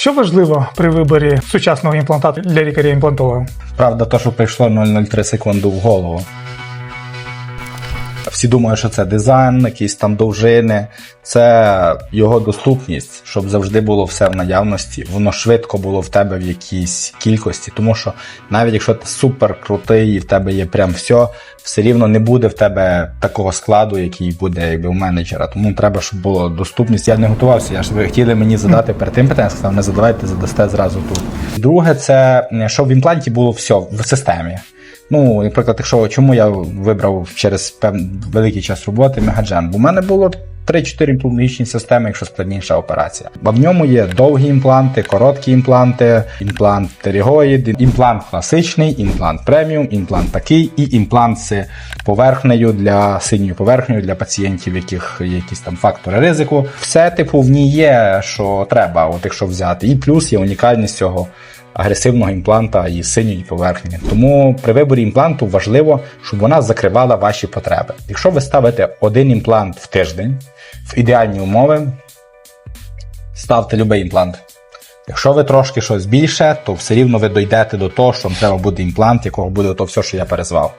Що важливо при виборі сучасного імплантату для лікаря-імплантолога? Правда, то, що прийшло 003 секунди в голову. Всі думають, що це дизайн, якісь там довжини, це його доступність, щоб завжди було все в наявності, воно швидко було в тебе в якійсь кількості. Тому що навіть якщо ти супер крутий і в тебе є прям все, все рівно не буде в тебе такого складу, який буде якби у менеджера. Тому треба, щоб було доступність. Я не готувався. Я ж ви хотіли мені задати перед тим питання, сказав, не задавайте, задасте зразу тут. Друге, це е, щоб в імпланті було все в системі. Ну, наприклад, якщо чому я вибрав через певний великий час роботи мегаджен, бо в мене було 3-4 імплантологічні системи, якщо складніша операція. Бо в ньому є довгі імпланти, короткі імпланти, імплант терігоїд, імплант класичний, імплант преміум, імплант такий і імплант з поверхнею для синьою поверхнею для пацієнтів, яких є якісь там фактори ризику. Все, типу, в ній є, що треба, от якщо взяти. І плюс є унікальність цього агресивного імпланта і синьої поверхні. Тому при виборі імпланту важливо, щоб вона закривала ваші потреби. Якщо ви ставите один імплант в тиждень в ідеальні умови, ставте будь-який імплант. Якщо ви трошки щось більше, то все рівно ви дійдете до того, що вам треба буде імплант, якого буде то все, що я перезвав.